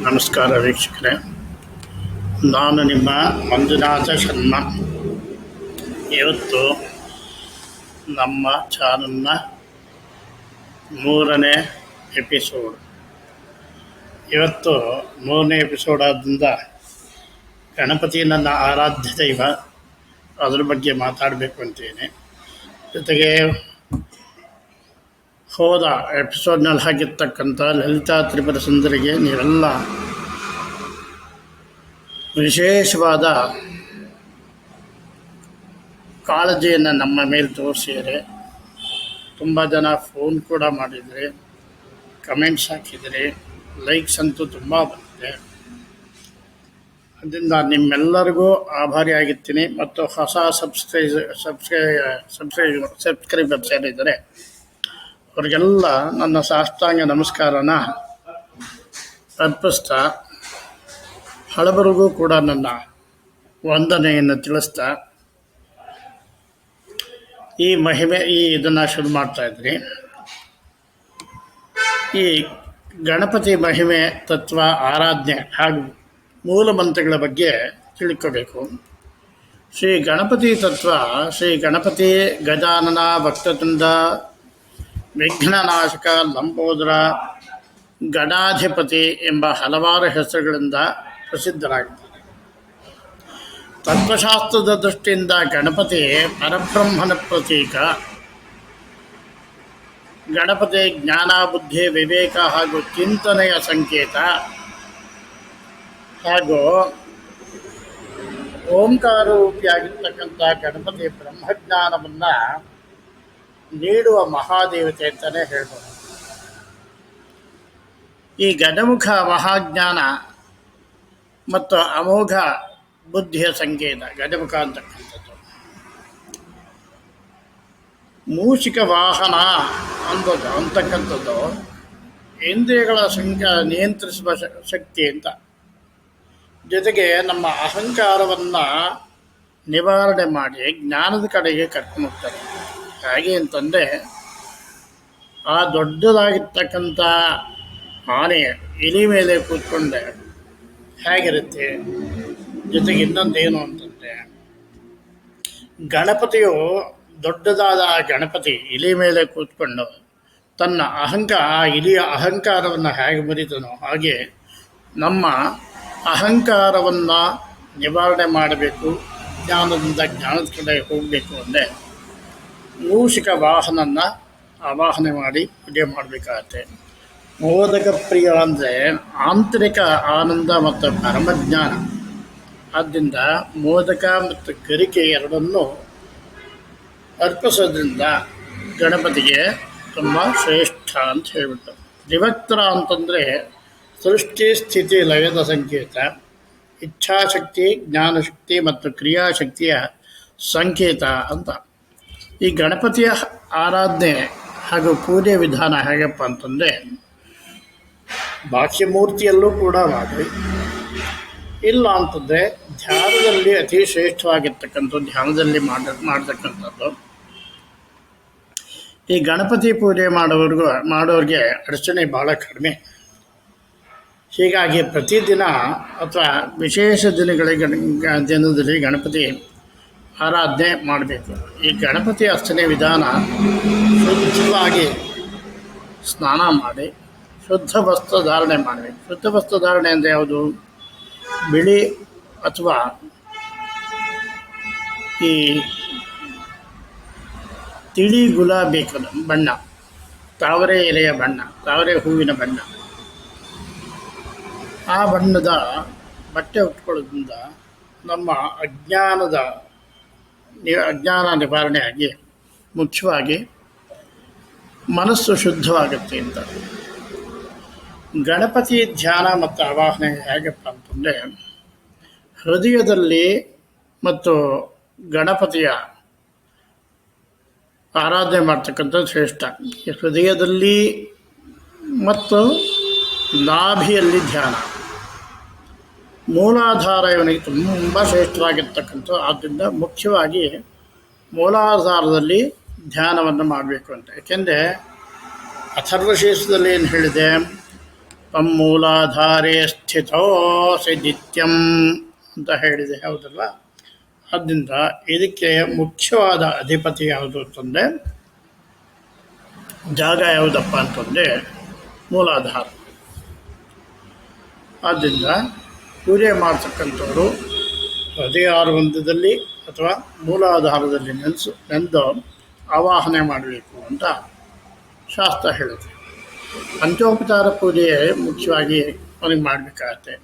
ನಮಸ್ಕಾರ ವೀಕ್ಷಕರೇ. ನಾನು ನಿಮ್ಮ ಮಂಜುನಾಥ ಶರ್ಮಾ. ಇವತ್ತು ನಮ್ಮ ಚಾನಲ್ನ ಮೂರನೇ ಎಪಿಸೋಡ್. ಇವತ್ತು ಮೂರನೇ ಎಪಿಸೋಡ್ ಆದ್ದರಿಂದ ಗಣಪತಿ ನನ್ನ ಆರಾಧ್ಯ ದೈವ. ಅದ್ರ ಬಗ್ಗೆ ಮಾತಾಡಬೇಕು ಅಂತೇನೆ. ಜೊತೆಗೆ ಹೋದ ಎಪಿಸೋಡ್ನಲ್ಲಿ ಹಾಕಿರ್ತಕ್ಕಂಥ ಲಲಿತಾ ತ್ರಿಪುರ ಸುಂದರಿಗೆ ನೀವೆಲ್ಲ ವಿಶೇಷವಾದ ಕಾಳಜಿಯನ್ನು ನಮ್ಮ ಮೇಲೆ ತೋರಿಸಿದರೆ ತುಂಬ ಜನ ಫೋನ್ ಕೂಡ ಮಾಡಿದರೆ, ಕಮೆಂಟ್ಸ್ ಹಾಕಿದರೆ, ಲೈಕ್ಸ್ ಅಂತೂ ತುಂಬ ಬಂದಿದೆ. ಅದರಿಂದ ನಿಮ್ಮೆಲ್ಲರಿಗೂ ಆಭಾರಿಯಾಗಿರ್ತೀನಿ ಮತ್ತು ಹೊಸ ಸಬ್ಸ್ಕ್ರೈಸ್ ಸಬ್ಸ್ಕ್ರೈ ಸಬ್ಸ್ಕ್ರೈ ಸಬ್ಸ್ಕ್ರೈಬರ್ಸ್ ಏನಿದ್ದಾರೆ ಅವರಿಗೆಲ್ಲ ನನ್ನ ಸಾಷ್ಟಾಂಗ ನಮಸ್ಕಾರನ ಅರ್ಪಿಸ್ತಾ ಹಳಬರಿಗೂ ಕೂಡ ನನ್ನ ವಂದನೆಯನ್ನು ತಿಳಿಸ್ತಾ, ಈ ಮಹಿಮೆ, ಈ ಇದನ್ನು ಶುರು ಮಾಡ್ತಾ ಇದ್ರಿ ಈ ಗಣಪತಿ ಮಹಿಮೆ ತತ್ವ ಆರಾಧನೆ ಹಾಗೂ ಮೂಲ ಮಂತ್ರಗಳ ಬಗ್ಗೆ ತಿಳ್ಕೋಬೇಕು. ಶ್ರೀ ಗಣಪತಿ ತತ್ವ, ಶ್ರೀ ಗಣಪತಿ ಗಜಾನನ ಭಕ್ತತುಂಡ ವಿಘ್ನನಾಶಕ, ಲಂಬೋದರ, ಗಣಾಧಿಪತಿ ಎಂಬ ಹಲವಾರು ಹೆಸರುಗಳಿಂದ ಪ್ರಸಿದ್ಧರಾಗಿದ್ದಾರೆ. ತತ್ವಶಾಸ್ತ್ರದ ದೃಷ್ಟಿಯಿಂದ ಗಣಪತಿ ಪರಬ್ರಹ್ಮನ ಪ್ರತೀಕ. ಗಣಪತಿ ಜ್ಞಾನ, ಬುದ್ಧಿ, ವಿವೇಕ ಹಾಗೂ ಚಿಂತನೆಯ ಸಂಕೇತ. ಹಾಗೂ ಓಂಕಾರ ರೂಪಿಯಾಗಿರ್ತಕ್ಕಂಥ ಗಣಪತಿ ಬ್ರಹ್ಮಜ್ಞಾನವನ್ನು ನೀಡುವ ಮಹಾದೇವತೆ ಅಂತಲೇ ಹೇಳ್ಬೋದು. ಈ ಗಜಮುಖ ಮಹಾಜ್ಞಾನ ಮತ್ತು ಅಮೋಘ ಬುದ್ಧಿಯ ಸಂಕೇತ ಗಜಮುಖ ಅಂತಕ್ಕಂಥದ್ದು. ಮೂಷಿಕ ವಾಹನ ಅಂಬೋದು ಅಂತಕ್ಕಂಥದ್ದು. ಇಂದ್ರಿಯಗಳ ಸಂಖ್ಯೆ ನಿಯಂತ್ರಿಸುವ ಶಕ್ತಿ ಅಂತ. ಜೊತೆಗೆ ನಮ್ಮ ಅಹಂಕಾರವನ್ನು ನಿವಾರಣೆ ಮಾಡಿ ಜ್ಞಾನದ ಕಡೆಗೆ ಕರ್ಕೊಂಡು ಹೋಗ್ತಾರೆ. ಹೇಗೆ ಅಂತಂದರೆ, ಆ ದೊಡ್ಡದಾಗಿರ್ತಕ್ಕಂಥ ಆನೆ ಇಲಿ ಮೇಲೆ ಕೂತ್ಕೊಂಡೆ, ಹೇಗಿರುತ್ತೆ? ಜೊತೆಗೆ ಇನ್ನೊಂದೇನು ಅಂತಂದರೆ, ಗಣಪತಿಯು ದೊಡ್ಡದಾದ ಆ ಗಣಪತಿ ಇಲಿ ಮೇಲೆ ಕೂತ್ಕೊಂಡು ತನ್ನ ಅಹಂಕಾರ, ಆ ಇಲಿಯ ಅಹಂಕಾರವನ್ನು ಹೇಗೆ ಮುರಿತನೋ ಹಾಗೆ ನಮ್ಮ ಅಹಂಕಾರವನ್ನು ನಿವಾರಣೆ ಮಾಡಬೇಕು, ಜ್ಞಾನದಿಂದ ಜ್ಞಾನದ ಕಡೆ ಹೋಗಬೇಕು ಅಂದರೆ ಮೂಷಿಕ ವಾಹನನ ಆವಾಹನೆ ಮಾಡಿ ಪೂಜೆ ಮಾಡಬೇಕಾಗತ್ತೆ. ಮೋದಕ ಪ್ರಿಯ ಅಂದರೆ ಆಂತರಿಕ ಆನಂದ ಮತ್ತು ಪರಮಜ್ಞಾನ. ಆದ್ದರಿಂದ ಮೋದಕ ಮತ್ತು ಗರಿಕೆ ಎರಡನ್ನೂ ಅರ್ಪಿಸೋದ್ರಿಂದ ಗಣಪತಿಗೆ ತುಂಬ ಶ್ರೇಷ್ಠ ಅಂತ ಹೇಳಿಬಿಟ್ಟು. ತ್ರಿವಕ್ತರ ಅಂತಂದರೆ ಸೃಷ್ಟಿ, ಸ್ಥಿತಿ, ಲಯದ ಸಂಕೇತ. ಇಚ್ಛಾಶಕ್ತಿ, ಜ್ಞಾನಶಕ್ತಿ ಮತ್ತು ಕ್ರಿಯಾಶಕ್ತಿಯ ಸಂಕೇತ ಅಂತ. ಈ ಗಣಪತಿಯ ಆರಾಧನೆ ಹಾಗೂ ಪೂಜೆ ವಿಧಾನ ಹೇಗಪ್ಪ ಅಂತಂದರೆ, ಬಾಹ್ಯಮೂರ್ತಿಯಲ್ಲೂ ಕೂಡ ಮಾಡಿ ಇಲ್ಲ ಅಂತಂದರೆ, ಧ್ಯಾನದಲ್ಲಿ ಅತಿ ಶ್ರೇಷ್ಠವಾಗಿರ್ತಕ್ಕಂಥ ಧ್ಯಾನದಲ್ಲಿ ಮಾಡ, ಮಾಡತಕ್ಕಂಥದ್ದು. ಈ ಗಣಪತಿ ಪೂಜೆ ಮಾಡೋವ್ರಿಗೂ ಮಾಡೋರಿಗೆ ಅಡಚಣೆ ಭಾಳ ಕಡಿಮೆ. ಹೀಗಾಗಿ ಪ್ರತಿದಿನ ಅಥವಾ ವಿಶೇಷ ದಿನಗಳಿಗೆ ದಿನದಲ್ಲಿ ಗಣಪತಿ ಆರಾಧನೆ ಮಾಡಬೇಕು. ಈ ಗಣಪತಿ ಅರ್ಚನೆ ವಿಧಾನ ಶುದ್ಧವಾಗಿ ಸ್ನಾನ ಮಾಡಿ, ಶುದ್ಧ ವಸ್ತ್ರ ಧಾರಣೆ ಮಾಡಬೇಕು. ಶುದ್ಧ ವಸ್ತ್ರ ಧಾರಣೆ ಅಂದರೆ ಯಾವುದು? ಬಿಳಿ ಅಥವಾ ಈ ತಿಳಿ ಗುಲಾಬಿ ಬಣ್ಣ. ತಾವರೆ ಎಲೆಯ ಬಣ್ಣ, ತಾವರೆ ಹೂವಿನ ಬಣ್ಣ. ಆ ಬಣ್ಣದ ಬಟ್ಟೆ ಉಟ್ಕೊಳ್ಳೋದ್ರಿಂದ ನಮ್ಮ ಅಜ್ಞಾನದ ನಿ- ನಿವಾರಣೆ ಆಗಿ ಮುಖ್ಯವಾಗಿ ಮನಸ್ಸು ಶುದ್ಧವಾಗುತ್ತೆ ಅಂತ. ಗಣಪತಿ ಧ್ಯಾನ ಮತ್ತು ಆವಾಹನೆ ಹೇಗಪ್ಪ ಅಂತಂದರೆ ಹೃದಯದಲ್ಲಿ ಮತ್ತು ಗಣಪತಿಯ ಆರಾಧನೆ ಮಾಡ್ತಕ್ಕಂಥದ್ದು ಶ್ರೇಷ್ಠ. ಹೃದಯದಲ್ಲಿ ಮತ್ತು ನಾಭಿಯಲ್ಲಿ ಧ್ಯಾನ. ಮೂಲಾಧಾರ ಇವನಿಗೆ ತುಂಬ ಶ್ರೇಷ್ಠವಾಗಿರ್ತಕ್ಕಂಥ ಆದ್ದರಿಂದ ಮುಖ್ಯವಾಗಿ ಮೂಲಾಧಾರದಲ್ಲಿ ಧ್ಯಾನವನ್ನು ಮಾಡಬೇಕು ಅಂತ. ಯಾಕೆಂದರೆ ಅಥರ್ವಶೇಷದಲ್ಲಿ ಏನು ಹೇಳಿದೆ? ಮೂಲಾಧಾರೇ ಸ್ಥಿತೋ ಸಿ ನಿತ್ಯಂ ಅಂತ ಹೇಳಿದೆ. ಹೌದಲ್ಲ ಆದ್ದರಿಂದ ಇದಕ್ಕೆ ಮುಖ್ಯವಾದ ಅಧಿಪತಿ ಯಾವುದು ಅಂತಂದರೆ, ಜಾಗ ಯಾವುದಪ್ಪ ಅಂತಂದರೆ ಮೂಲಾಧಾರ. ಆದ್ದರಿಂದ ಪೂಜೆ ಮಾಡ್ತಕ್ಕಂಥವ್ರು ಹೃದಯಾರ್ಬಂಧದಲ್ಲಿ ಅಥವಾ ಮೂಲಾಧಾರದಲ್ಲಿ ನೆನೆಸು, ನೆಂದು ಆವಾಹನೆ ಮಾಡಬೇಕು ಅಂತ ಶಾಸ್ತ್ರ ಹೇಳುತ್ತೆ. ಪಂಚೋಪಚಾರ ಪೂಜೆ ಮುಖ್ಯವಾಗಿ ಅವನಿಗೆ ಮಾಡಬೇಕಾಗತ್ತೆ.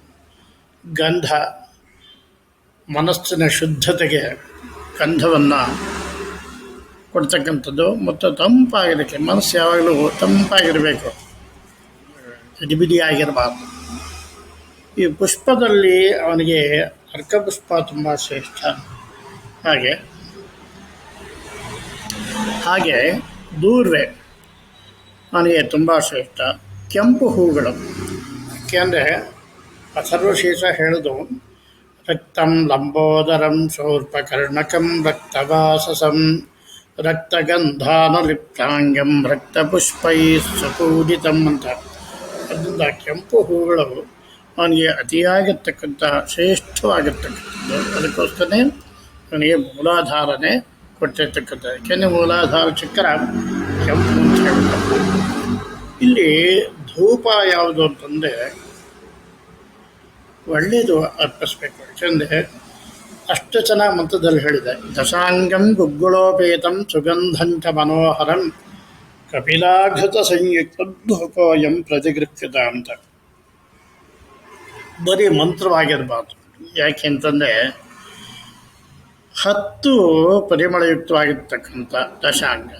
ಗಂಧ, ಮನಸ್ಸಿನ ಶುದ್ಧತೆಗೆ ಗಂಧವನ್ನು ಕೊಡ್ತಕ್ಕಂಥದ್ದು ಮತ್ತು ತಂಪಾಗಿರಲಿಕ್ಕೆ ಮನಸ್ಸು ಯಾವಾಗಲೂ ತಂಪಾಗಿರಬೇಕು. ಸಿಡಿಬಿಡಿ ಆಗಿರಬಾರ್ದು. ಈ ಪುಷ್ಪದಲ್ಲಿ ಅವನಿಗೆ ಅರ್ಕಪುಷ್ಪ ತುಂಬ ಶ್ರೇಷ್ಠ. ಹಾಗೆ. ಹಾಗೆ ದೂರ್ವೆ ಅವನಿಗೆ ತುಂಬ ಶ್ರೇಷ್ಠ. ಕೆಂಪು ಹೂಗಳು. ಯಾಕೆಂದರೆ ಅಥರ್ವಶೀರ್ಷ ಹೇಳೋದು, ರಕ್ತಂ ಲಂಬೋದರಂ ಶೌರ್ಪಕರ್ಣಕಂ ರಕ್ತವಾಸಸಂ ರಕ್ತಗಂಧಾನಲಿಪ್ತಾಂಗಂ ರಕ್ತಪುಷ್ಪೈ ಸುಪೂಜಿತಂ ಅಂತ. ಅದರಿಂದ ಕೆಂಪು ಹೂಗಳು ಅವನಿಗೆ ಅತಿಯಾಗಿರ್ತಕ್ಕಂಥ ಶ್ರೇಷ್ಠವಾಗಿರ್ತಕ್ಕಂಥದ್ದು. ಅದಕ್ಕೋಸ್ಕರನೇ ಅವನಿಗೆ ಮೂಲಾಧಾರನೇ ಕೊಟ್ಟಿರ್ತಕ್ಕಂಥ ಯಾಕೆಂದರೆ ಮೂಲಾಧಾರ ಚಕ್ರ ಕೆಂಪು ಇಲ್ಲಿ ಧೂಪ ಯಾವುದು ಅಂತಂದರೆ ಒಳ್ಳೆಯದು ಅರ್ಪಿಸ್ಬೇಕು. ಯಾಕೆಂದರೆ ಅಷ್ಟು ಚೆನ್ನಾಗಿ ಮಂತ್ರದಲ್ಲಿ ಹೇಳಿದೆ, ದಶಾಂಗಂ ಗುಗ್ಗುಳೋಪೇತಂ ಸುಗಂಧಂಚ ಮನೋಹರಂ ಕಪಿಲಾಘೃತ ಸಂಯುಕ್ತ ಧೂಪೋಯಂ ಪ್ರತಿಗೃಹ್ಯತ ಅಂತ. ಬರೀ ಮಂತ್ರವಾಗಿರಬಾರ್ದು. ಯಾಕೆ ಅಂತಂದರೆ ಹತ್ತು ಪರಿಮಳಯುಕ್ತವಾಗಿರ್ತಕ್ಕಂಥ ದಶಾಂಗ.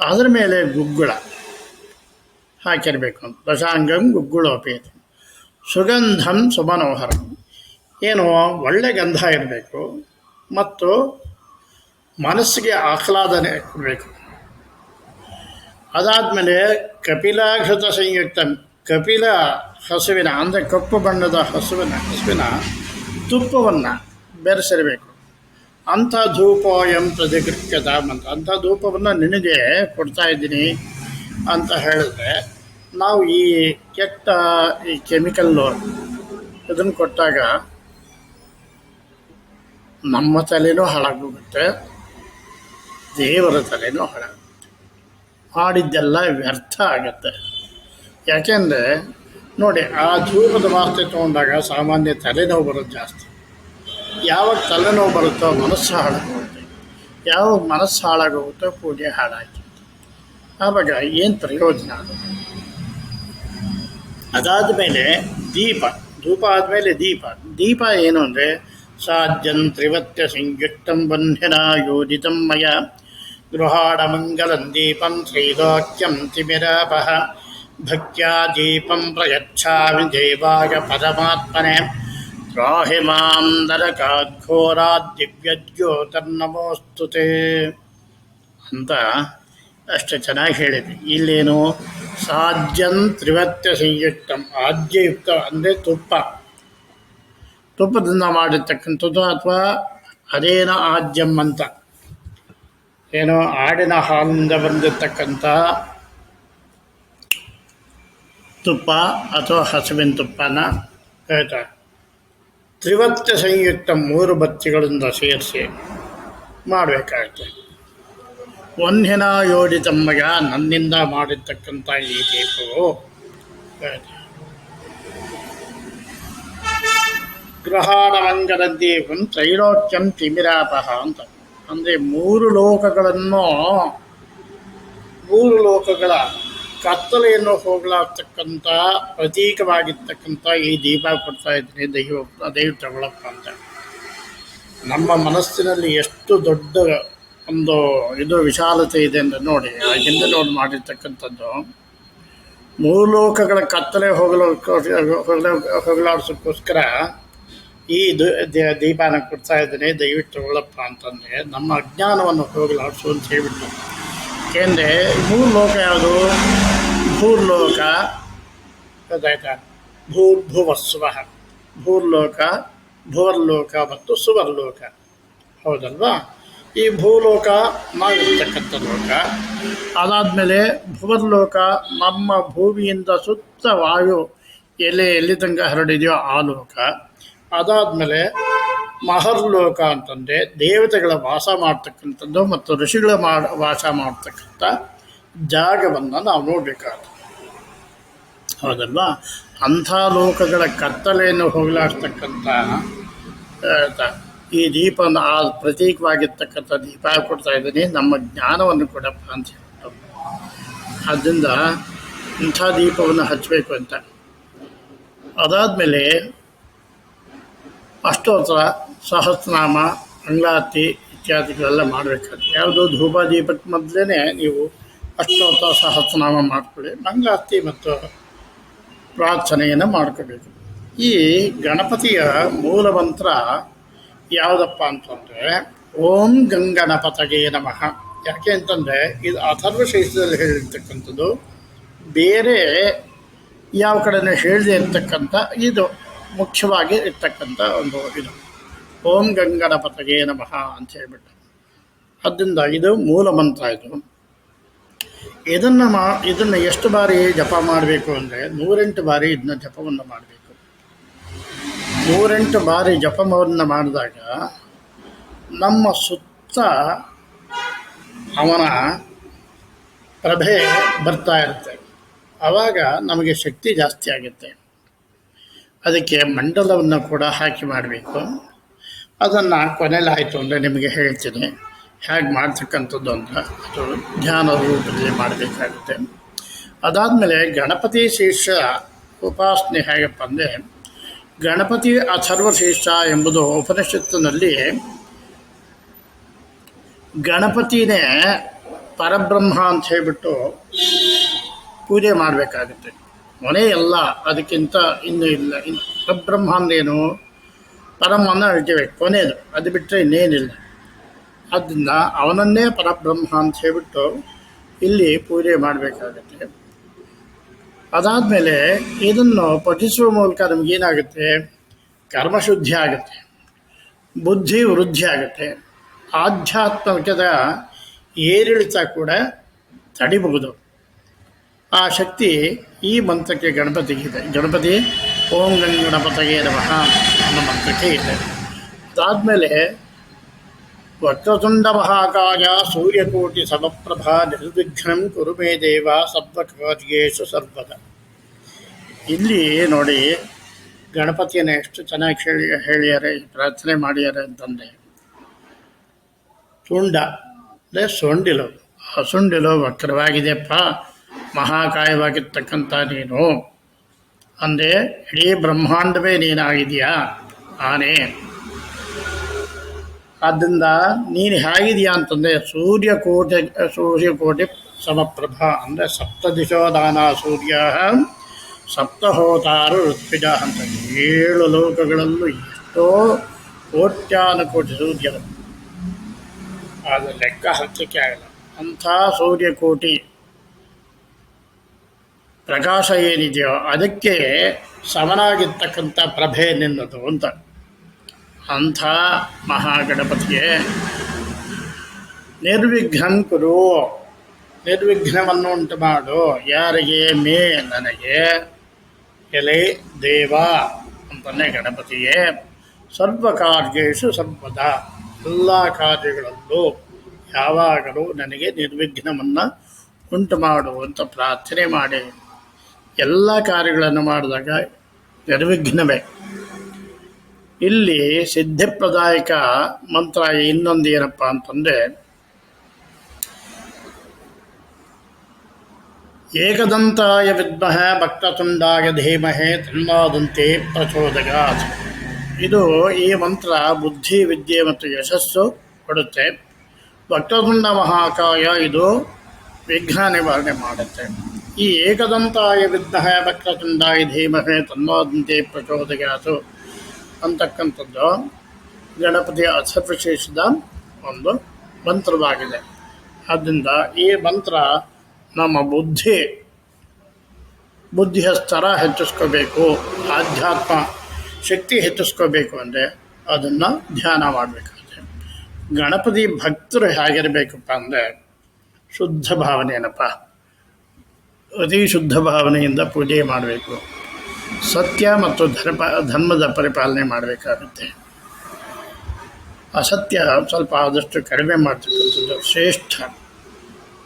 ಅದರ ಮೇಲೆ ಗುಗ್ಗುಳ ಹಾಕಿರಬೇಕು. ದಶಾಂಗಂ ಗುಗ್ಗುಳೋಪೇತ. ಸುಗಂಧಂ ಸುಮನೋಹರಂ. ಏನು, ಒಳ್ಳೆ ಗಂಧ ಇರಬೇಕು ಮತ್ತು ಮನಸ್ಸಿಗೆ ಆಹ್ಲಾದನೆ ಕೊಡಬೇಕು. ಅದಾದಮೇಲೆ ಕಪಿಲಾಘೃತ ಸಂಯುಕ್ತ. ಕಪಿಲ ಹಸುವಿನ, ಅಂದರೆ ಕಪ್ಪು ಬಣ್ಣದ ಹಸುವಿನ ಹಸುವಿನ ತುಪ್ಪವನ್ನು ಬೆರೆಸಿರಬೇಕು. ಅಂಥ ಧೂಪ ಎಂ ಪ್ರತಿಕೃತ್ಯದ ಅಂತ ಅಂಥ ಧೂಪವನ್ನು ನಿನಗೆ ಕೊಡ್ತಾ ಇದ್ದೀನಿ ಅಂತ ಹೇಳಿದ್ರೆ, ನಾವು ಈ ಕೆಟ್ಟ ಈ ಕೆಮಿಕಲ್ಲು ಇದನ್ನು ಕೊಟ್ಟಾಗ ನಮ್ಮ ತಲೆನೂ ಹಾಳಾಗೋಗುತ್ತೆ ದೇವರ ತಲೆನೂ ಹಾಳಾಗುತ್ತೆ ಮಾಡಿದ್ದೆಲ್ಲ ವ್ಯರ್ಥ ಆಗುತ್ತೆ. ಯಾಕೆಂದರೆ ನೋಡಿ, ಆ ಧೂಪದ ವಾಸನೆ ತೊಗೊಂಡಾಗ ಸಾಮಾನ್ಯ ತಲೆನೋವು ಬರೋದು ಜಾಸ್ತಿ. ಯಾವಾಗ ತಲೆನೋವು ಬರುತ್ತೋ ಮನಸ್ಸು ಹಾಳಾಗೋಗುತ್ತೆ. ಯಾವಾಗ ಮನಸ್ಸು ಹಾಳಾಗೋಗುತ್ತೋ ಪೂಜೆ ಹಾಳಾಗಿ ಆವಾಗ ಏನು ಪ್ರಯೋಜನ ಅದು ಅದಾದ ಮೇಲೆ ದೀಪ, ಧೂಪ ಆದಮೇಲೆ ದೀಪ. ದೀಪ ಏನು ಅಂದರೆ, ಸಾಧ್ಯಂ ತ್ರಿವತ್ಯ ಸಂಯುಕ್ತಂ ಬಂಧನ ಯೋಜಿತಂ ಮಯ. ಗೃಹಾಡಮಂಗಲಂ ದೀಪಂ ತ್ರೈಲೋಕ್ಯಂ ತಿಮಿರಾಪಹ. ಭಕ್ತ್ಯಾ ದೀಪಂ ಪ್ರಯಚ್ಛಾಮಿ ದೇವಾಯ ಪರಮಾತ್ಮನೆ ತ್ರಾಹಿ ಮಾಂ ನರಕಾಘೋರಾದ್ ದಿವ್ಯಜ್ಯೋತಿರ್ನಮೋಸ್ತುತೆ ಅಂತ ಅಷ್ಟು ಚೆನ್ನಾಗಿ ಹೇಳಿದೆ ಇಲ್ಲೇನು ಸಾಧ್ಯಂ ತ್ರಿವತ್ಯ ಸಂಯುಕ್ತಂ. ಆದ್ಯಯುಕ್ತ ಅಂದರೆ ತುಪ್ಪ. ತುಪ್ಪದಿಂದ ಮಾಡಿರ್ತಕ್ಕಂಥದ್ದು ಅಥವಾ ಅದೇನ ಆದ್ಯಂ ಅಂತ. ಏನೋ ಆಡಿನ ಹಾಲಿನಿಂದ ಬಂದಿರತಕ್ಕಂಥ ತುಪ್ಪ ಅಥವಾ ಹಸುವಿನ ತುಪ್ಪನ ಹೇಳ್ತಾರೆ. ತ್ರಿವತ್ತ ಸಂಯುಕ್ತ ಮೂರು ಬತ್ತಿಗಳಿಂದ ಸೇರಿಸಿ ಮಾಡಬೇಕಾಗುತ್ತೆ. ಯೋಡಿ ತಮ್ಮಗ ನನ್ನಿಂದ ಮಾಡಿರ್ತಕ್ಕಂಥ ಈ ದೀಪವು ಗ್ರಹಾಣ ಮಂಗಲ ದೀಪಂ ತ್ರೈಲೋಕ್ಯಂ ತಿಮಿರಾಪಹ ಅಂತ. ಅಂದರೆ ಮೂರು ಲೋಕಗಳನ್ನು, ಮೂರು ಲೋಕಗಳ ಕತ್ತಲೆಯನ್ನು ಹೋಗಲಾಗ್ತಕ್ಕಂಥ ಪ್ರತೀಕವಾಗಿರ್ತಕ್ಕಂಥ ಈ ದೀಪ ಕೊಡ್ತಾ ಇದ್ದೀನಿ, ದೈವ ದೈವ ತಗೊಳಪ್ಪ ಅಂತ. ನಮ್ಮ ಮನಸ್ಸಿನಲ್ಲಿ ಎಷ್ಟು ದೊಡ್ಡ ಒಂದು ಇದು, ವಿಶಾಲತೆ ಇದೆ ಅಂತ ನೋಡಿ ಹಿಂದೆ ನೋಡಿ ಮಾಡಿರ್ತಕ್ಕಂಥದ್ದು. ಮೂರು ಲೋಕಗಳ ಕತ್ತಲೆ ಹೋಗಲು ಹೋಗಲಾಡಿಸೋಕ್ಕೋಸ್ಕರ ಈ ದೀಪನ ಕೊಡ್ತಾ ಇದ್ದೀನಿ ದಯವಿಟ್ಟು ತಗೊಳ್ಳಪ್ಪ ಅಂತಂದರೆ, ನಮ್ಮ ಅಜ್ಞಾನವನ್ನು ಹೋಗಲಾಡಿಸು ಅಂತ ಹೇಳ್ಬಿಟ್ಟು ಏಕೆಂದರೆ ಮೂರು ಲೋಕ ಯಾವುದು? ಭೂರ್ಲೋಕ ಭೂ ಭೂರ್ಭುವಸ್ವ ಭೂರ್ಲೋಕ, ಭುವರ್ಲೋಕ ಮತ್ತು ಸುವರ್ಲೋಕ. ಹೌದಲ್ವಾ? ಈ ಭೂಲೋಕ ನಾವಿರ್ತಕ್ಕಂಥ ಲೋಕ. ಅದಾದಮೇಲೆ ಭುವರ್ಲೋಕ ನಮ್ಮ ಭೂಮಿಯಿಂದ ಸುತ್ತ ವಾಯು ಎಲೆ ಎಲ್ಲಿ ತಂಗ ಹರಡಿದೆಯೋ ಆ ಲೋಕ. ಅದಾದಮೇಲೆ ಮಹರ್ಲೋಕ ಅಂತಂದರೆ ದೇವತೆಗಳ ವಾಸ ಮಾಡ್ತಕ್ಕಂಥದ್ದು ಮತ್ತು ಋಷಿಗಳ ಮಾಡ ವಾಸ ಮಾಡ್ತಕ್ಕಂಥ ಜಾಗವನ್ನು ನಾವು ನೋಡಬೇಕಾಗ್ತದೆ ಹೌದಲ್ವಾ? ಅಂಥ ಲೋಕಗಳ ಕತ್ತಲೆಯನ್ನು ಹೋಗಲಾಡ್ತಕ್ಕಂಥ ಈ ದೀಪವನ್ನು ಆ ಪ್ರತೀಕವಾಗಿರ್ತಕ್ಕಂಥ ದೀಪ ಕೊಡ್ತಾ ಇದ್ದೀನಿ? ನಮ್ಮ ಜ್ಞಾನವನ್ನು ಕೊಡಪ್ಪ ಅಂತ ಹೇಳ್ಬಿಟ್ಟು. ಆದ್ದರಿಂದ ಇಂಥ ದೀಪವನ್ನು ಹಚ್ಚಬೇಕು ಅಂತ. ಅದಾದಮೇಲೆ ಅಷ್ಟೋತ್ತರ ಸಹಸ್ರನಾಮ, ಅಂಗ್ಲಾತಿ ಇತ್ಯಾದಿಗಳೆಲ್ಲ ಮಾಡಬೇಕಾದ್ರೆ ಯಾವುದು? ಧೂಪ ದೀಪಕ್ಕೆ ಮೊದಲೇ ನೀವು ಅಷ್ಟೋತ್ತರ ಸಹಸ್ರನಾಮ ಮಾಡಿಕೊಳ್ಳಿ. ಮಂಗಳಾರತಿ ಮತ್ತು ಪ್ರಾರ್ಥನೆಯನ್ನು ಮಾಡ್ಕೋಬೇಕು. ಈ ಗಣಪತಿಯ ಮೂಲ ಮಂತ್ರ ಯಾವುದಪ್ಪ ಅಂತಂದರೆ, ಓಂ ಗಂಗಣಪತಗೆ ನಮಃ. ಯಾಕೆ ಅಂತಂದರೆ, ಇದು ಅಥರ್ವ ಶೇಷದಲ್ಲಿ ಹೇಳಿರ್ತಕ್ಕಂಥದ್ದು. ಬೇರೆ ಯಾವ ಕಡೆನೂ ಹೇಳದೆ ಇರ್ತಕ್ಕಂಥ ಇದು ಮುಖ್ಯವಾಗಿ ಇರ್ತಕ್ಕಂಥ ಒಂದು ಇದು. ಓಂ ಗಂಗಣಪತಗೆ ನಮಃ ಅಂತ ಹೇಳ್ಬಿಟ್ಟು. ಅದರಿಂದ ಇದು ಮೂಲ ಮಂತ್ರ ಇದು. ಇದನ್ನು ಮಾ, ಇದನ್ನು ಎಷ್ಟು ಬಾರಿ ಜಪ ಮಾಡಬೇಕು ಅಂದರೆ ನೂರೆಂಟು ಬಾರಿ ಇದನ್ನ ಜಪವನ್ನು ಮಾಡಬೇಕು. ನೂರೆಂಟು ಬಾರಿ ಜಪವನ್ನು ಮಾಡಿದಾಗ ನಮ್ಮ ಸುತ್ತ ಅವನ ಪ್ರಭೆ ಬರ್ತಾ ಇರುತ್ತೆ. ಆವಾಗ ನಮಗೆ ಶಕ್ತಿ ಜಾಸ್ತಿ ಆಗುತ್ತೆ. ಅದಕ್ಕೆ ಮಂಡಲವನ್ನು ಕೂಡ ಹಾಕಿ ಮಾಡಬೇಕು. ಅದನ್ನು ಕೊನೆಯಲ್ಲಾಯಿತು ಅಂದರೆ ನಿಮಗೆ ಹೇಳ್ತೀನಿ. ಹೇಗೆ ಮಾಡ್ತಕ್ಕಂಥದ್ದು ಅಂತ ಅದು ಧ್ಯಾನ ರೂಪದಲ್ಲಿ ಮಾಡಬೇಕಾಗುತ್ತೆ. ಅದಾದಮೇಲೆ ಗಣಪತಿ ಶೀರ್ಷ ಉಪಾಸನೆ ಹೇಗಪ್ಪ ಅಂದರೆ, ಗಣಪತಿ ಅಥರ್ವ ಅಥರ್ವಶೀರ್ಷ ಎಂಬುದು ಉಪನಿಷತ್ತಿನಲ್ಲಿ ಗಣಪತಿನೇ ಪರಬ್ರಹ್ಮ ಅಂತ ಹೇಳಿಬಿಟ್ಟು ಪೂಜೆ ಮಾಡಬೇಕಾಗುತ್ತೆ. ಮನೆ ಎಲ್ಲ ಅದಕ್ಕಿಂತ ಇನ್ನೂ ಇಲ್ಲ, ಇನ್ನು ಪರಬ್ರಹ್ಮ ಅಂದ್ರೇನು? ಪರಮ್ಮನ ಹೇಳ್ತೇವೆ ಕೊನೆಯದು ಅದು ಬಿಟ್ಟರೆ ಇನ್ನೇನಿಲ್ಲ. ಆದ್ದರಿಂದ ಅವನನ್ನೇ ಪರಬ್ರಹ್ಮ ಅಂತ ಹೇಳಿಬಿಟ್ಟು ಇಲ್ಲಿ ಪೂಜೆ ಮಾಡಬೇಕಾಗತ್ತೆ. ಅದಾದಮೇಲೆ ಇದನ್ನು ಪಠಿಸುವ ಮೂಲಕ ನಮಗೇನಾಗುತ್ತೆ ಕರ್ಮಶುದ್ಧಿ ಆಗುತ್ತೆ. ಬುದ್ಧಿ ವೃದ್ಧಿ ಆಗುತ್ತೆ. ಆಧ್ಯಾತ್ಮಿಕದ ಏರಿಳಿತ ಕೂಡ ತಡಿಬಹುದು. ಆ ಶಕ್ತಿ ಈ ಮಂತ್ರಕ್ಕೆ ಇದೆ. ಗಣಪತಿ, ಓಂ ಗಂಗ ಗಣಪತಿಗೆ ನಮಃ ಅನ್ನೋ ಮಂತ್ರಕ್ಕೆ ಇದೆ. ಅದಾದಮೇಲೆ ವಕ್ರತುಂಡ ಮಹಾಕಾಯ ಸೂರ್ಯಕೋಟಿ ಸಮಪ್ರಭಾ ನಿರ್ವಿಘ್ನಂ ಕುರು ಮೇ ದೇವ ಸರ್ವಕಾರ್ಯೇಶು ಸರ್ವದ ಇಲ್ಲಿ ನೋಡಿ ಗಣಪತಿಯನ್ನು ಎಷ್ಟು ಚೆನ್ನಾಗಿ ಹೇಳಿ ಹೇಳ್ಯಾರೆ ಪ್ರಾರ್ಥನೆ ಮಾಡ್ಯಾರೆ ಅಂತಂದೆ ತುಂಡ ಅಂದರೆ ಸೊಂಡಿಲು, ಆ ಸೊಂಡಿಲು ವಕ್ರವಾಗಿದೆಯಪ್ಪ, ಮಹಾಕಾಯವಾಗಿರ್ತಕ್ಕಂಥ ನೀನು. ಅಂದೆ, ಇಡೀ ಬ್ರಹ್ಮಾಂಡವೇ ನೀನಾಗಿದೆಯಾ ಆನೆ ಆದ್ದರಿಂದ ನೀನು ಹೇಗಿದೆಯಾ ಅಂತಂದರೆ ಸೂರ್ಯಕೋಟೆ, ಸೂರ್ಯಕೋಟಿ ಸಮಪ್ರಭ ಅಂದರೆ ಸಪ್ತದಿಶೋದಾನ ಸೂರ್ಯ ಸಪ್ತಹೋತಾರು ಋತ್ವಿಜ ಅಂತ ಏಳು ಲೋಕಗಳಲ್ಲೂ ಎಷ್ಟೋ ಕೋಟ್ಯಾನುಕೋಟಿ ಸೂರ್ಯರು. ಅದು ಲೆಕ್ಕ ಹಚ್ಚಕ್ಕೆ ಆಗಲ್ಲ. ಅಂಥ ಸೂರ್ಯಕೋಟಿ ಪ್ರಕಾಶ ಏನಿದೆಯೋ ಅದಕ್ಕೆ ಸಮನಾಗಿರ್ತಕ್ಕಂಥ ಪ್ರಭೆ ನಿನ್ನದು ಅಂತ. ಅಂಥ ಮಹಾಗಣಪತಿಗೆ ನಿರ್ವಿಘ್ನ ಕುರು. ನಿರ್ವಿಘ್ನವನ್ನು ಉಂಟು ಮಾಡು. ಯಾರಿಗೆ? ಮೇ ನನಗೆ. ಎಲೆ ದೇವ ಅಂತಲೇ ಗಣಪತಿಯೇ. ಸರ್ವ ಕಾರ್ಯೇಶು ಸರ್ವದ ಎಲ್ಲ ಕಾರ್ಯಗಳಲ್ಲೂ ಯಾವಾಗಲೂ ನನಗೆ ನಿರ್ವಿಘ್ನವನ್ನು ಉಂಟು ಮಾಡು ಅಂತ ಪ್ರಾರ್ಥನೆ ಮಾಡಿ. ಎಲ್ಲ ಕಾರ್ಯಗಳನ್ನು ಮಾಡಿದಾಗ ನಿರ್ವಿಘ್ನವೇ. ಇಲ್ಲಿ ಸಿದ್ಧಿಪ್ರದಾಯಕ ಮಂತ್ರ ಇನ್ನೊಂದು ಏನಪ್ಪ ಅಂತಂದರೆ, ಏಕದಂತಾಯ ವಿದ್ಮಹ ಭಕ್ತತುಂಡಾಯ ಧೀಮಹೆ ತನ್ಮಾದಂತೆ ಪ್ರಚೋದಗಾತ್ ಇದು ಈ ಮಂತ್ರ ಬುದ್ಧಿ, ವಿದ್ಯೆ ಮತ್ತು ಯಶಸ್ಸು ಕೊಡುತ್ತೆ. ಭಕ್ತತುಂಡ ಮಹಾಕಾಯ ಇದು ವಿಘ್ನ ನಿವಾರಣೆ ಮಾಡುತ್ತೆ. ಈ ಏಕದಂತಾಯ ವಿದ್ಮಹ ಭಕ್ತತುಂಡಾಯ ಧೀಮಹೆ ತನ್ಮಾದಂತೆ ಪ್ರಚೋದಗಾತು ಅಂತಕ್ಕಂಥದ್ದು ಗಣಪತಿಯ ಅಸವಿಶೇಷದ ಒಂದು ಮಂತ್ರವಾಗಿದೆ. ಆದ್ದರಿಂದ ಈ ಮಂತ್ರ ನಮ್ಮ ಬುದ್ಧಿ ಬುದ್ಧಿಯ ಸ್ತರ ಹೆಚ್ಚಿಸ್ಕೋಬೇಕು, ಆಧ್ಯಾತ್ಮ ಶಕ್ತಿ ಹೆಚ್ಚಿಸ್ಕೋಬೇಕು ಅಂದರೆ ಅದನ್ನು ಧ್ಯಾನ ಮಾಡಬೇಕಾಗುತ್ತೆ ಗಣಪತಿ ಭಕ್ತರು ಹೇಗಿರಬೇಕಪ್ಪ ಅಂದರೆ ಶುದ್ಧ ಭಾವನೆ ಏನಪ್ಪ ಅತಿ ಶುದ್ಧ ಭಾವನೆಯಿಂದ ಪೂಜೆ ಮಾಡಬೇಕು. ಸತ್ಯ ಮತ್ತು ಧರ್ಮ, ಧರ್ಮದ ಪರಿಪಾಲನೆ ಮಾಡಬೇಕಾಗುತ್ತೆ. ಅಸತ್ಯ ಸ್ವಲ್ಪ ಆದಷ್ಟು ಕಡಿಮೆ ಮಾಡ್ತಕ್ಕಂಥದ್ದು ಶ್ರೇಷ್ಠ.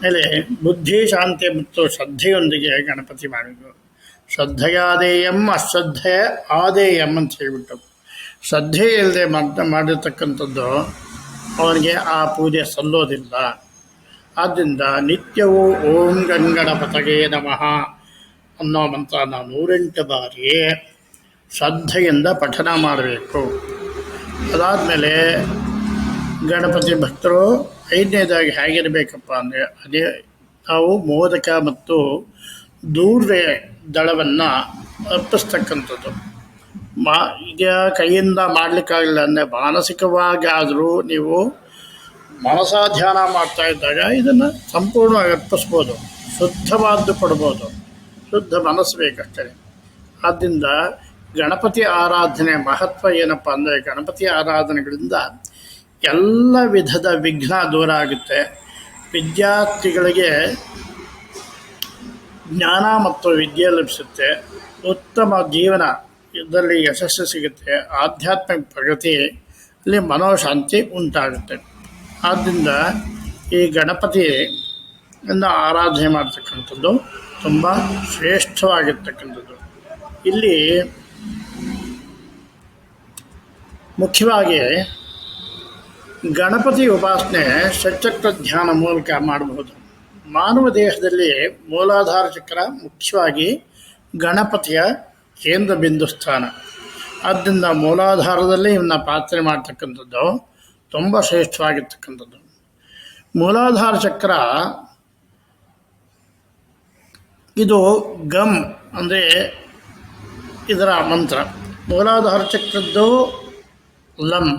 ಮೇಲೆ ಬುದ್ಧಿ, ಶಾಂತಿ ಮತ್ತು ಶ್ರದ್ಧೆಯೊಂದಿಗೆ ಗಣಪತಿ ಮಾಡಬೇಕು ಶ್ರದ್ಧೆಯಾದೇಯಂ ಅಶ್ರದ್ಧೆ ಆದೇಯಂ ಅಂತ ಹೇಳಿಬಿಟ್ಟು. ಶ್ರದ್ಧೆ ಇಲ್ಲದೆ ಮಾಡ ಮಾಡಿರ್ತಕ್ಕಂಥದ್ದು ಅವನಿಗೆ ಆ ಪೂಜೆ ಸಲ್ಲೋದಿಲ್ಲ. ಆದ್ದರಿಂದ ನಿತ್ಯವೂ ಓಂ ಗಂಗಣಪತಗೆ ನಮಃ. ಅನ್ನೋ ಮಂತ್ರ ನಾವು ನೂರೆಂಟು ಬಾರಿ ಶ್ರದ್ಧೆಯಿಂದ ಪಠನ ಮಾಡಬೇಕು. ಅದಾದಮೇಲೆ ಗಣಪತಿ ಭಕ್ತರು ಐದನೇದಾಗಿ ಹೇಗಿರಬೇಕಪ್ಪ ಅಂದರೆ ಅದೇ ನಾವು ಮೋದಕ ಮತ್ತು ದೂರ್ವೆ ದಳವನ್ನು ಅರ್ಪಿಸ್ತಕ್ಕಂಥದ್ದು. ಮಾ ಈಗ ಕೈಯಿಂದ ಮಾಡಲಿಕ್ಕಾಗಲಿಲ್ಲ ಅಂದರೆ ಮಾನಸಿಕವಾಗಿ ಆದರೂ ನೀವು ಮನಸ ಧ್ಯಾನ ಮಾಡ್ತಾ ಇದ್ದಾಗ ಇದನ್ನು ಸಂಪೂರ್ಣವಾಗಿ ಅರ್ಪಿಸ್ಬೋದು. ಶುದ್ಧವಾದ್ದು ಕೊಡ್ಬೋದು. ಶುದ್ಧ ಮನಸ್ಸು ಬೇಕಷ್ಟೇ. ಆದ್ದರಿಂದ ಗಣಪತಿ ಆರಾಧನೆ ಮಹತ್ವ ಏನಪ್ಪ ಅಂದರೆ ಗಣಪತಿ ಆರಾಧನೆಗಳಿಂದ ಎಲ್ಲ ವಿಧದ ವಿಘ್ನ ದೂರ ಆಗುತ್ತೆ. ವಿದ್ಯಾರ್ಥಿಗಳಿಗೆ ಜ್ಞಾನ ಮತ್ತು ವಿದ್ಯೆ ಲಭಿಸುತ್ತೆ. ಉತ್ತಮ ಜೀವನ ಇದರಲ್ಲಿ ಯಶಸ್ಸು ಸಿಗುತ್ತೆ. ಆಧ್ಯಾತ್ಮಿಕ ಪ್ರಗತಿ ಅಲ್ಲಿ ಮನೋಶಾಂತಿ ಉಂಟಾಗುತ್ತೆ. ಆದ್ದರಿಂದ ಈ ಗಣಪತಿಯನ್ನು ಆರಾಧನೆ ಮಾಡ್ತಕ್ಕಂಥದ್ದು ತುಂಬ ಶ್ರೇಷ್ಠವಾಗಿರ್ತಕ್ಕಂಥದ್ದು. ಇಲ್ಲಿ ಮುಖ್ಯವಾಗಿ ಗಣಪತಿ ಉಪಾಸನೆ ಷಟ್ಚಕ್ರ ಧ್ಯಾನ ಮೂಲಕ ಮಾಡಬಹುದು. ಮಾನವ ದೇಹದಲ್ಲಿ ಮೂಲಾಧಾರ ಚಕ್ರ ಮುಖ್ಯವಾಗಿ ಗಣಪತಿಯ ಕೇಂದ್ರ ಬಿಂದು ಸ್ಥಾನ ಆದ್ದರಿಂದ ಮೂಲಾಧಾರದಲ್ಲಿ ಇವನ್ನ ಪಾತ್ರೆ ಮಾಡ್ತಕ್ಕಂಥದ್ದು ತುಂಬ ಶ್ರೇಷ್ಠವಾಗಿರ್ತಕ್ಕಂಥದ್ದು. ಮೂಲಾಧಾರ ಚಕ್ರ ಇದು ಗಮ್ ಅಂದರೆ ಇದರ ಮಂತ್ರ. ಮೂಲಾಧಾರ ಚಕ್ರದ್ದು ಲಮ್.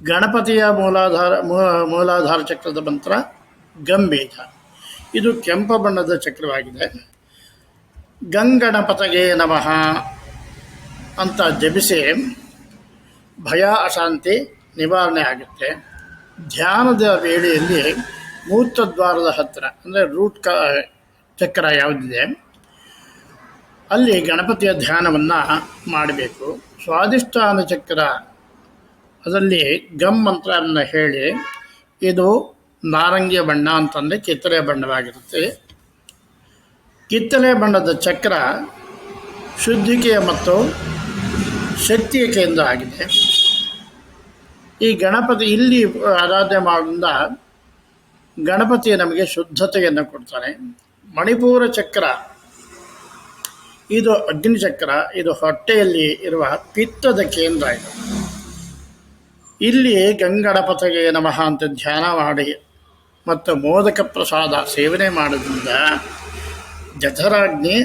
ಗಣಪತಿಯ ಮೂಲಾಧಾರ ಮೂಲಾಧಾರ ಚಕ್ರದ ಮಂತ್ರ ಗಂಬೀಜ ಇದು ಕೆಂಪು ಬಣ್ಣದ ಚಕ್ರವಾಗಿದೆ. ಗಂಗಣಪತಗೆ ನಮಃ ಅಂತ ಜಪಿಸಿ ಭಯ, ಅಶಾಂತಿ ನಿವಾರಣೆ ಆಗುತ್ತೆ. ಧ್ಯಾನದ ವೇಳೆಯಲ್ಲಿ ಮೂತ್ರದ್ವಾರದ ಹತ್ತಿರ ಅಂದರೆ ರೂಟ್ ಕ ಚಕ್ರ ಯಾವುದಿದೆ? ಅಲ್ಲಿ ಗಣಪತಿಯ ಧ್ಯಾನವನ್ನು ಮಾಡಬೇಕು. ಸ್ವಾದಿಷ್ಠಾನ ಚಕ್ರ. ಅದರಲ್ಲಿ ಗಮ್ ಮಂತ್ರವನ್ನು ಹೇಳಿ, ಇದು ನಾರಂಗಿಯ ಬಣ್ಣ ಅಂತಂದರೆ ಕಿತ್ತಳೆ ಬಣ್ಣವಾಗಿರುತ್ತೆ. ಕಿತ್ತಳೆ ಬಣ್ಣದ ಚಕ್ರ ಶುದ್ಧಿಕೆಯ ಮತ್ತು ಶಕ್ತಿಯ ಕೇಂದ್ರ ಆಗಿದೆ. ಈ ಗಣಪತಿ ಇಲ್ಲಿ ಆರಾಧನೆ ಮಾಡೋದ್ರಿಂದ ಗಣಪತಿ ನಮಗೆ ಶುದ್ಧತೆಯನ್ನು ಕೊಡ್ತಾನೆ. ಮಣಿಪೂರ ಚಕ್ರ, ಇದು ಅಗ್ನಿ ಚಕ್ರ, ಇದು ಹೊಟ್ಟೆಯಲ್ಲಿ ಇರುವ ಪಿತ್ತದ ಕೇಂದ್ರ ಇದು. ಇಲ್ಲಿ ಗಂಗಣಪತಿಗೆ ನಮಃ ಅಂತ ಧ್ಯಾನ ಮಾಡಿ ಮತ್ತು ಮೋದಕ ಪ್ರಸಾದ ಸೇವನೆ ಮಾಡೋದ್ರಿಂದ ಜಠರಾಗ್ನಿ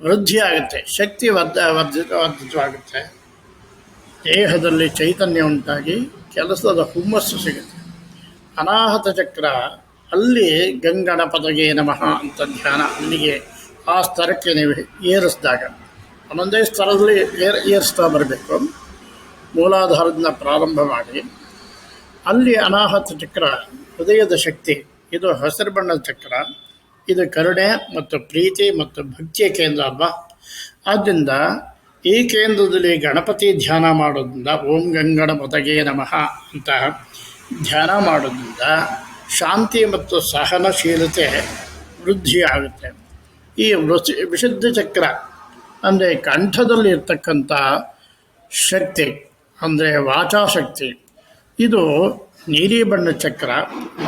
ವೃದ್ಧಿಯಾಗುತ್ತೆ, ಶಕ್ತಿ ವರ್ಧ ವರ್ಧಿತ ವರ್ಧಿತವಾಗುತ್ತೆ. ದೇಹದಲ್ಲಿ ಚೈತನ್ಯ ಉಂಟಾಗಿ ಕೆಲಸದ ಹುಮ್ಮಸ್ಸು ಸಿಗುತ್ತೆ. ಅನಾಹತ ಚಕ್ರ ಅಲ್ಲಿ ಗಂಗಣಪತಿಗೆ ನಮಃ ಅಂತ ಧ್ಯಾನ ಅಲ್ಲಿಗೆ ಆ ಸ್ತರಕ್ಕೆ ನೀವು ಏರಿಸಿದಾಗ ಒಂದೊಂದೇ ಸ್ತರದಲ್ಲಿ ಏರ್, ಏರಿಸ್ತಾ ಬರಬೇಕು. ಮೂಲಾಧಾರದಿಂದ ಪ್ರಾರಂಭ ಮಾಡಿ ಅಲ್ಲಿ ಅನಾಹತ ಚಕ್ರ, ಹೃದಯದ ಶಕ್ತಿ, ಇದು ಹಸಿರು ಬಣ್ಣದ ಚಕ್ರ, ಇದು ಕರುಣೆ ಮತ್ತು ಪ್ರೀತಿ ಮತ್ತು ಭಕ್ತಿಯ ಕೇಂದ್ರ ಅಲ್ವಾ? ಆದ್ದರಿಂದ ಈ ಕೇಂದ್ರದಲ್ಲಿ ಗಣಪತಿ ಧ್ಯಾನ ಮಾಡೋದ್ರಿಂದ ಓಂ ಗಂಗಣಪತಗೆ ನಮಃ ಅಂತ ಧ್ಯಾನ ಮಾಡೋದ್ರಿಂದ ಶಾಂತಿ ಮತ್ತು ಸಹನಶೀಲತೆ ವೃದ್ಧಿಯಾಗುತ್ತೆ. ಈ ವೃಷಿ ವಿಶುದ್ಧ ಚಕ್ರ ಅಂದರೆ ಕಂಠದಲ್ಲಿ ಇರ್ತಕ್ಕಂಥ ಶಕ್ತಿ ಅಂದರೆ ವಾಚಾಶಕ್ತಿ. ಇದು ನೀಲಿ ಬಣ್ಣ ಚಕ್ರ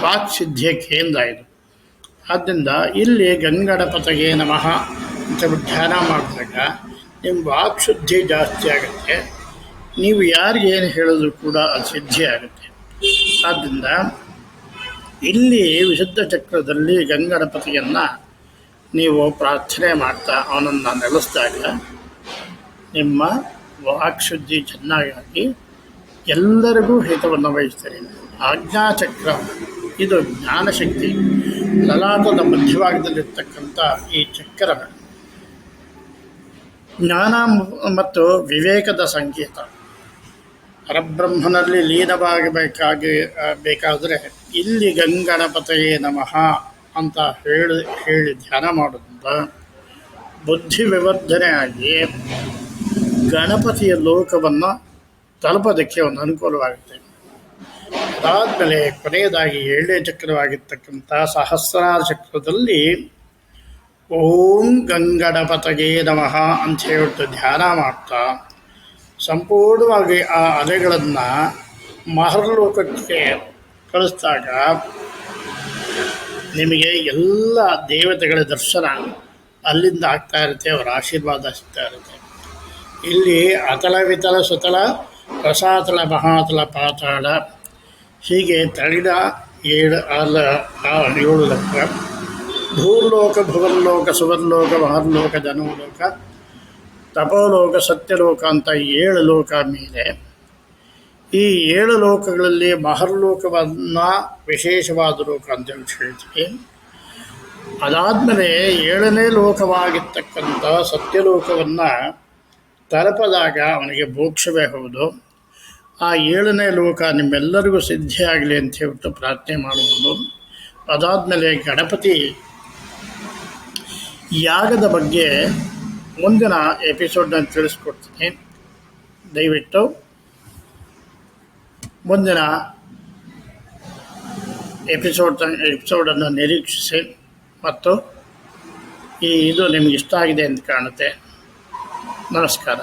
ವಾಕ್ಸಿದ್ಧಿಯ ಕೇಂದ್ರ ಇದು. ಆದ್ದರಿಂದ ಇಲ್ಲಿ ಗಂಗಣಪತಿಗೆ ನಮಃ ಅಂತ ಧ್ಯಾನ ಮಾಡಿದಾಗ ನಿಮ್ಮ ವಾಕ್ ಶುದ್ಧಿ ಜಾಸ್ತಿ ಆಗುತ್ತೆ. ನೀವು ಯಾರಿಗೇನು ಹೇಳಿದ್ರು ಕೂಡ ಅದು ಸಿದ್ಧಿ ಆಗುತ್ತೆ. ಆದ್ದರಿಂದ ಇಲ್ಲಿ ವಿಶುದ್ಧ ಚಕ್ರದಲ್ಲಿ ಗಂಗಣಪತಿಯನ್ನು ನೀವು ಪ್ರಾರ್ಥನೆ ಮಾಡ್ತಾ ಅವನನ್ನು ನೆಲೆಸಿದಾಗ ನಿಮ್ಮ ವಾಕ್ಶುದ್ಧಿ ಚೆನ್ನಾಗಿ ಎಲ್ಲರಿಗೂ ಹಿತವನ್ನು ವಹಿಸ್ತೀರಿ. ಆಜ್ಞಾಚಕ್ರ, ಇದು ಜ್ಞಾನಶಕ್ತಿ. ಲಲಾಟದ ಮಧ್ಯಭಾಗದಲ್ಲಿರ್ತಕ್ಕಂಥ ಈ ಚಕ್ರ ಜ್ಞಾನ ಮತ್ತು ವಿವೇಕದ ಸಂಕೇತ. ಪರಬ್ರಹ್ಮನಲ್ಲಿ ಲೀನವಾಗಬೇಕಾಗಿ ಬೇಕಾಗಿ ಬೇಕಾದರೆ ಇಲ್ಲಿ ಗಂಗಣಪತಯೇ ನಮಃ ಅಂತ ಹೇಳಿ ಹೇಳಿ ಧ್ಯಾನ ಮಾಡೋದ್ರಿಂದ ಬುದ್ಧಿ ವಿವರ್ಧನೆ ಆಗಿ ಗಣಪತಿಯ ಲೋಕವನ್ನು ತಲುಪೋದಕ್ಕೆ ಒಂದು ಅನುಕೂಲವಾಗುತ್ತೆ. ಅದಾದಮೇಲೆ ಕೊನೆಯದಾಗಿ ಏಳನೇ ಚಕ್ರವಾಗಿರ್ತಕ್ಕಂಥ ಸಹಸ್ರಾರ ಚಕ್ರದಲ್ಲಿ ಓಂ ಗಂಗಣಪತಯೇ ನಮಃ ಅಂತ ಹೇಳ್ಬಿಟ್ಟು ಧ್ಯಾನ ಮಾಡ್ತಾ ಸಂಪೂರ್ಣವಾಗಿ ಆ ಅಲೆಗಳನ್ನು ಮಹರ್ಲೋಕಕ್ಕೆ ಕಳಿಸಿದಾಗ ನಿಮಗೆ ಎಲ್ಲ ದೇವತೆಗಳ ದರ್ಶನ ಅಲ್ಲಿಂದ ಆಗ್ತಾ ಇರುತ್ತೆ, ಅವರ ಆಶೀರ್ವಾದ ಸಿಗ್ತಾ ಇರುತ್ತೆ. ಇಲ್ಲಿ ಅತಲ ವಿತಲ ಸುತಲ ರಸಾತಲ ಮಹಾತಲ ಪಾತಾಳ, ಹೀಗೆ ತಳಿದ ಏಳು ಅಲ್ಲ ಆ ಏಳು ಲಕ್ಷ ಭೂರ್ಲೋಕ, ಭುವರ್ಲೋಕ, ಸುವರ್ಲೋಕ, ಮಹರ್ಲೋಕ ಜನೋಲೋಕ ತಪೋಲೋಕ, ಸತ್ಯಲೋಕ ಅಂತ ಏಳು ಲೋಕ ಮೇಲೆ, ಈ ಏಳು ಲೋಕಗಳಲ್ಲಿ ಮಹರ್ಲೋಕವನ್ನು ವಿಶೇಷವಾದ ಲೋಕ ಅಂತ ಹೇಳಿ ಹೇಳ್ತೀವಿ ಅದಾದಮೇಲೆ ಏಳನೇ ಲೋಕವಾಗಿರ್ತಕ್ಕಂಥ ಸತ್ಯಲೋಕವನ್ನು ತಲುಪದಾಗ ಅವನಿಗೆ ಭೋಕ್ಷವೇ ಹೌದು. ಆ ಏಳನೇ ಲೋಕ ನಿಮ್ಮೆಲ್ಲರಿಗೂ ಸಿದ್ಧಿಯಾಗಲಿ ಅಂತ ಹೇಳ್ಬಿಟ್ಟು ಪ್ರಾರ್ಥನೆ ಮಾಡುವುದು. ಅದಾದಮೇಲೆ ಗಣಪತಿ ಯಾಗದ ಬಗ್ಗೆ ಮುಂದಿನ ಎಪಿಸೋಡ್ನಲ್ಲಿ ತಿಳಿಸ್ಕೊಡ್ತೀನಿ. ದಯವಿಟ್ಟು. ಮುಂದಿನ ಎಪಿಸೋಡ್ ಎಪಿಸೋಡನ್ನು ನಿರೀಕ್ಷಿಸಿ. ಮತ್ತು ಈ ಇದು ನಿಮಗೆ ಇಷ್ಟ ಆಗಿದೆ ಅಂತ ಕಾಣುತ್ತೆ. ನಮಸ್ಕಾರ.